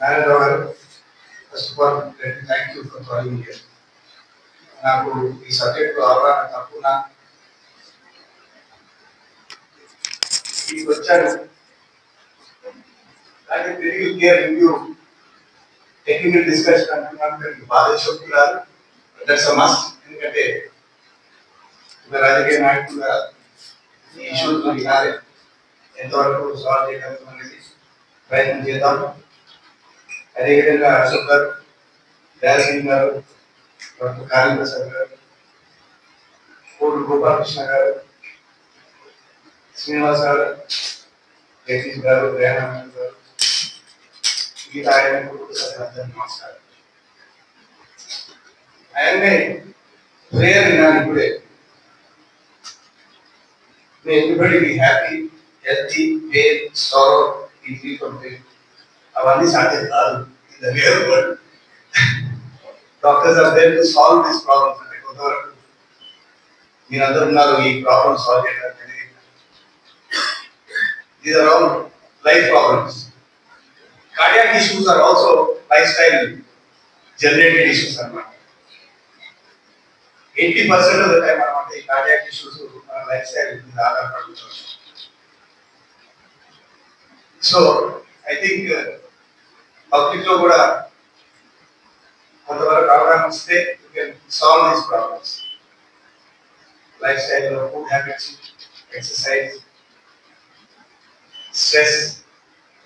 నారాయణ గారు first of all thank you for calling year నాకు ఈ సబ్జెక్ట్ అవగాహన తక్కువ ఇది వచ్చాను కానీ తిరిగి క్లియర్ రివ్యూ టెక్నికల్ డిస్కషన్ అంటున్నాను దానికి బాధ చెప్తున్నారు దట్స్ అ మస్ట్ ఎందుకంటే ఒక రాజకీయ నాయకులుగా ఈ ఇష్యూస్ వినాలి ఎంతవరకు సాల్వ్ చేయగలుగుతాం అనేది ప్రయత్నం చేద్దాం అదేవిధంగా అశోక్ గారు దయాసింగ్ గారు డాక్టర్ కాళీప్రసాద్ గారు కోటి గోపాలకృష్ణ గారు శ్రీనివాస్ గారు జగదీష్ గారు దయానందన్ గారు గీతా ఆయన అందరికీ నమస్కారం ఆయన్నే ప్రేయర్ విన్నాను ఇప్పుడే May everybody be happy, healthy, pain, sorrow, easy from pain. అవన్నీ సాధ్యం కాదు in the real world doctors are there to solve this problems అంటే కొంతవరకు మీరందరూ ఉన్నారు ఈ ప్రాబ్లమ్ సాల్వ్ చేయడానికి these are all life problems cardiac issues are also lifestyle generated issues అన్నమాట eighty percent of the time అనమాట ఈ కార్డియాక్ ఇష్యూస్ మన లైఫ్ స్టైల్ మీద ఆధారపడుతుంది సో ఐ థింక్ పబ్లిక్లో కూడా కొంతవరకు అవగాహన వస్తే solve these problems lifestyle food habits exercise stress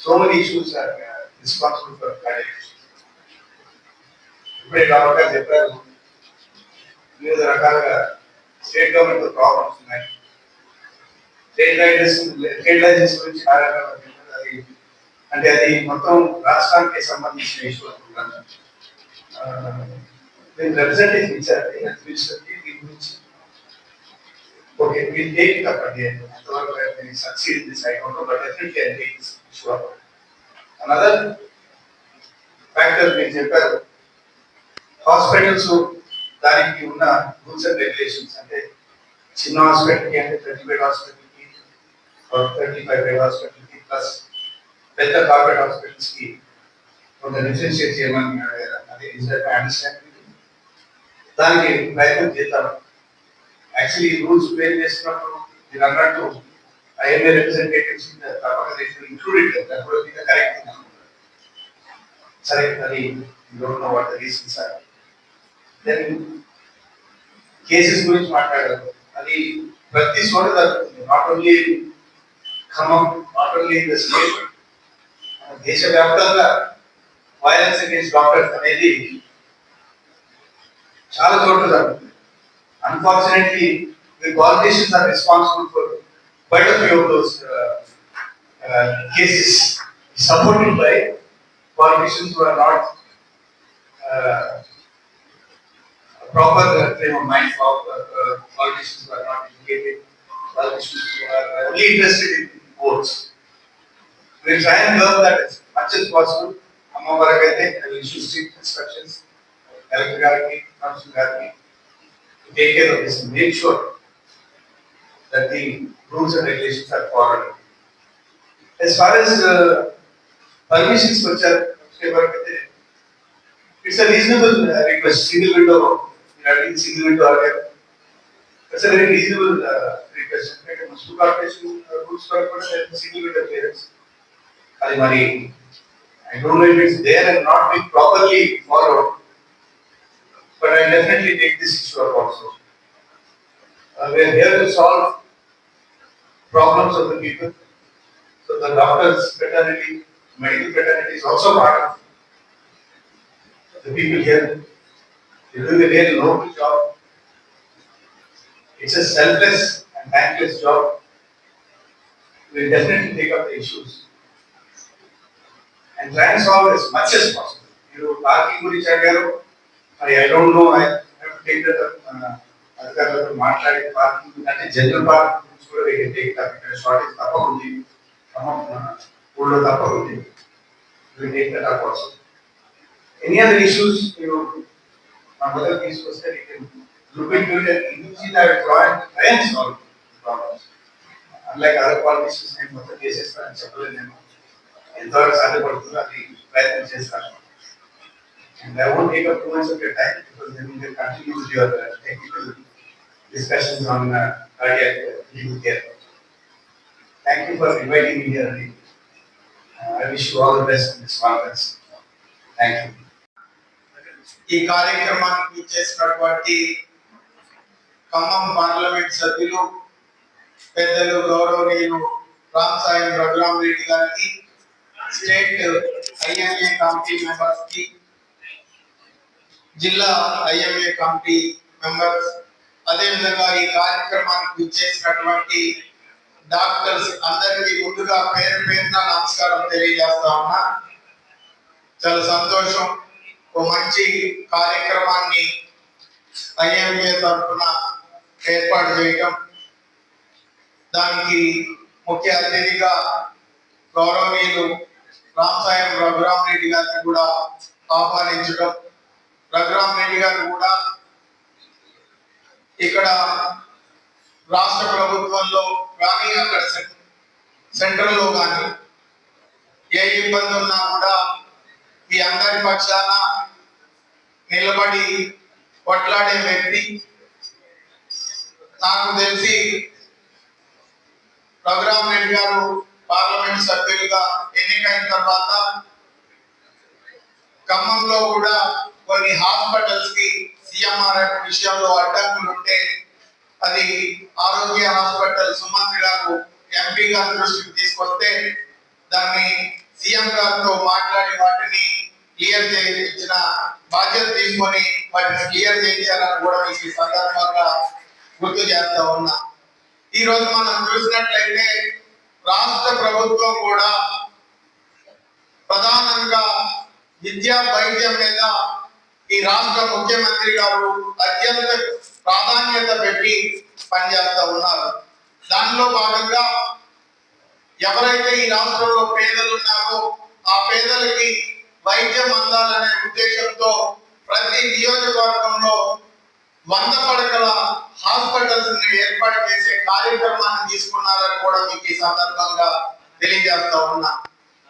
so many issues are responsible for ఇప్పుడే డాక్టర్ చెప్పారు వివిధ రకాలుగా స్టేట్ గవర్నమెంట్ ప్రాబ్లమ్స్ ఉన్నాయి. స్టేట్ లైసెన్స్ స్టేట్ లైసెన్స్ గురించి కార్యక్రమం రకాల అంటే అది మొత్తం రాష్ట్రానికి సంబంధించిన ఇష్యూ అనుకుంటాను నేను రిప్రజెంటేషన్ దీని గురించి. ఓకే విల్ టేక్ ఇట్ ఎంతవరకు succeed this I don't know but definitely I take this issue another factor మీరు చెప్పారు. హాస్పిటల్స్ దానికి ఉన్న రూల్స్ అండ్ రెగ్యులేషన్స్ అంటే చిన్న హాస్పిటల్కి అంటే థర్టీ బెడ్ హాస్పిటల్కి థర్టీ ఫైవ్ బెడ్ హాస్పిటల్కి ప్లస్ పెద్ద కార్పొరేట్ హాస్పిటల్స్ కి కొంత డిఫరెన్షియేట్ చేయమని అడిగారు. అది అండర్స్టాండ్ దానికి ప్రయత్నం చేద్దాం యాక్చువల్లీ రూల్స్ ప్లే చేస్తున్నప్పుడు మీరు అన్నట్టు ఐఎంఏ రిప్రజెంటేటివ్స్ తప్పక included that would be the correct thing సరే అది don't know what the reasons are then cases గురించి మాట్లాడారు అది ప్రతి చోట జరుగుతుంది not only Khammam not only the state దేశవ్యాప్తంగా వైలెన్స్ అగేన్స్ట్ డాక్టర్స్ అనేది చాలా చోట్ల జరుగుతుంది unfortunately the politicians are responsible for quite a few of those uh, uh, cases supported by politicians who are not uh, proper uh, frame of mind of uh, uh, politicians who are not educated, politicians who are only interested in votes. We try and learn that as much as possible. అమ్మ వరకు అయితే issue strict instructions collector గారికి council గారికి take care of this make sure that the rules and regulations are followed. As far as uh, permissions which are it's a reasonable uh, request, single window, regarding single window area. It's a very reasonable uh, request. In fact, Municipal Corporation uh, rules for single window clearance. అది మరి I don't know if it's there and not being properly followed, but I definitely take this issue up also. Uh, we are here to solve problems of the people. So the doctors fraternity, medical fraternity is also part of the people here. They do a very noble job. It's a selfless and thankless job. We'll definitely take up the issues And try and solve as much as possible. మీరు parking గురించి అడిగారు మరి I don't know I have to take that అధికారులతో మాట్లాడి parking అంటే general parking గురించి కూడా we can take up ఇక్కడ షార్టేజ్ తప్ప ఉంది ఖమ్మం ఊళ్ళో తప్ప ఉంది we take that up also any other issues మీరు మా మొదలు తీసుకొస్తే we can look into it individual have drawing try and solve problems unlike other politicians నేను మొత్తం చేసేస్తానని చెప్పలేదు నేను ఎంతవరకు సాధ్యపడుతుందో అది ప్రయత్నం చేస్తాను And I won't take up too much of your time because then we will continue with your uh, technical discussions on uh, cardiac uh, legal care. Thank you for inviting me here. Ravi. Uh, I wish you all the best in this conference. Thank you. ఈ కార్యక్రమానికి చేసినటువంటి Khammam parliament సభ్యులు పెద్దలు గౌరవనీయులు రామ్ సాయం రఘురామ్ రెడ్డి గారికి state IMA committee members కి జిల్లా ఐఎంఏ కమిటీ మెంబర్స్ అదేవిధంగా ఈ కార్యక్రమానికి చేసినటువంటి డాక్టర్స్ అందరికీ ముందుగా పేరు పేరున నమస్కారం తెలియజేస్తా ఉన్నా చాలా సంతోషం ఓ మంచి కార్యక్రమాన్ని ఐఎంఏ తరఫున ఏర్పాటు చేయటం దానికి ముఖ్య అతిథిగా గౌరవనీయులు రామసాయం రఘురామ్ రెడ్డి గారిని కూడా ఆహ్వానించడం రఘురామ్ రెడ్డి గారు కూడా ఇక్కడ రాష్ట్ర ప్రభుత్వంలో కానీ అక్కడ సెంట్రల్లో కానీ ఏ ఇబ్బంది ఉన్నా కూడా మీ అందరి పక్షాన నిలబడి కొట్లాడే వ్యక్తి నాకు తెలిసి రఘురామ్ రెడ్డి గారు పార్లమెంట్ సభ్యులుగా ఎన్నికైన తర్వాత ఖమ్మంలో కూడా కొన్ని హాస్పిటల్స్కి సిఎంఆర్ విషయంలో అడ్డంకులు ఉంటే అది ఆరోగ్య హాస్పిటల్ సుమంత్ గారు ఎంపీ గారి దృష్టికి తీసుకొస్తే దాన్ని సీఎం గారితో మాట్లాడి వాటిని క్లియర్ చేయించిన బాధ్యత తీసుకొని వాటిని క్లియర్ చేయించాలని కూడా మీకు ఈ సందర్భంగా గుర్తు చేస్తా ఉన్నా. ఈ రోజు మనం చూసినట్లయితే రాష్ట్ర ప్రభుత్వం కూడా ప్రధానంగా విద్యా వైద్యం మీద ఈ రాష్ట్ర ముఖ్యమంత్రి గారు అత్యంత ప్రాధాన్యత పెట్టి పనిచేస్తూ ఉన్నారు. దానిలో భాగంగా ఎవరైతే ఈ రాష్ట్రంలో పేదలు ఉన్నారో ఆ పేదలకి వైద్యం అందాలనే ఉద్దేశంతో ప్రతి నియోజకవర్గంలో వంద ని ఏర్పాటు చేసే కార్యక్రమాన్ని తీసుకున్నారని కూడా మీకు ఈ సందర్భంగా తెలియజేస్తా ఉన్నా.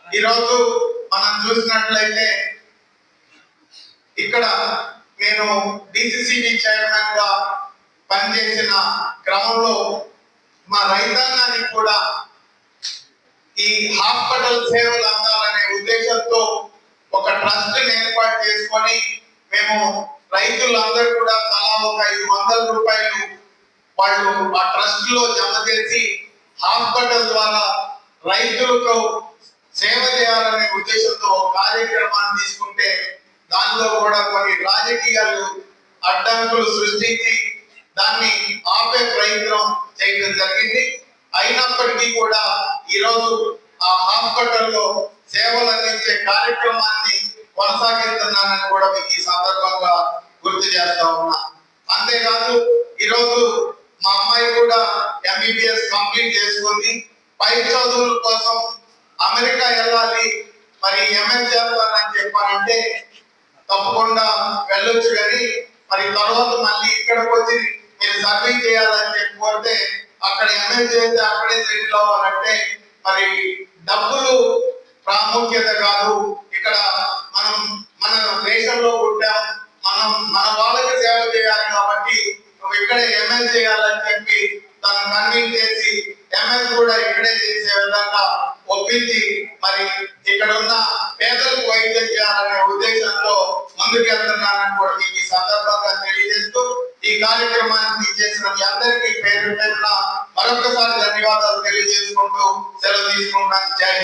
ఈరోజు మనం చూసినట్లయితే ఇక్కడ నేను డిసిసిబి చైర్మన్గా పనిచేసిన క్రమంలో మా రైతాంగానికి కూడా ఈ హాస్పిటల్ సేవలు అందాలనే ఉద్దేశంతో ఒక ట్రస్ట్ ఏర్పాటు చేసుకొని మేము రైతులందరూ కూడా తలా ఒక ఐదు వందల రూపాయలు వాళ్ళు ఆ ట్రస్ట్లో జమ చేసి హాస్పిటల్ ద్వారా రైతులకు సేవ చేయాలనే ఉద్దేశంతో కార్యక్రమాన్ని తీసుకుంటే దానిలో కూడా కొన్ని రాజకీయాలు అడ్డంకులు సృష్టించి దాన్ని ఆపే ప్రయత్నం చేయడం జరిగింది. అయినప్పటికీ కూడా ఈరోజు ఆ హాస్పిటల్లో సేవలు అందించే కార్యక్రమాన్ని కొనసాగిస్తున్నానని కూడా మీకు ఈ సందర్భంగా గుర్తు చేస్తా ఉన్నా. అంతేకాదు ఈరోజు మా అమ్మాయి కూడా ఎంబీబీఎస్ కంప్లీట్ చేసుకొని పై చదువుల కోసం అమెరికా వెళ్ళాలి. మరి ఎంఎస్ చేస్తానని చెప్పారంటే తప్పకుండా వెళ్ళొచ్చు కానీ మరి తర్వాత మళ్ళీ ఇక్కడికి వచ్చి మీరు సర్వీస్ చేయాలని చెప్పి కోరితే అక్కడ ఎంఎస్ చేస్తే అక్కడే సెటిల్ అవ్వాలంటే మరి డబ్బులు ప్రాముఖ్యత కాదు. ఇక్కడ మనం మన దేశంలో పుట్టాం. మనం మన వాళ్ళకి సేవ చేయాలి కాబట్టి నువ్వు ఇక్కడే ఎంఎస్ చేయాలని చెప్పి తను కన్విన్స్ చేసి ఎంఎస్ కూడా ఇక్కడే చేసే విధంగా ఒప్పించి మరి ఇక్కడ ఉన్న పేదలకు వైద్యం చేయాలనే ఉద్దేశంతో ముందుకెళ్తున్నానని కూడా మీకు ఈ సందర్భంగా తెలియజేస్తూ ఈ కార్యక్రమానికి చేసిన మీ అందరికీ పేరు పేరున మరొకసారి ధన్యవాదాలు తెలియజేసుకుంటూ సెలవు తీసుకుంటున్నాను. జై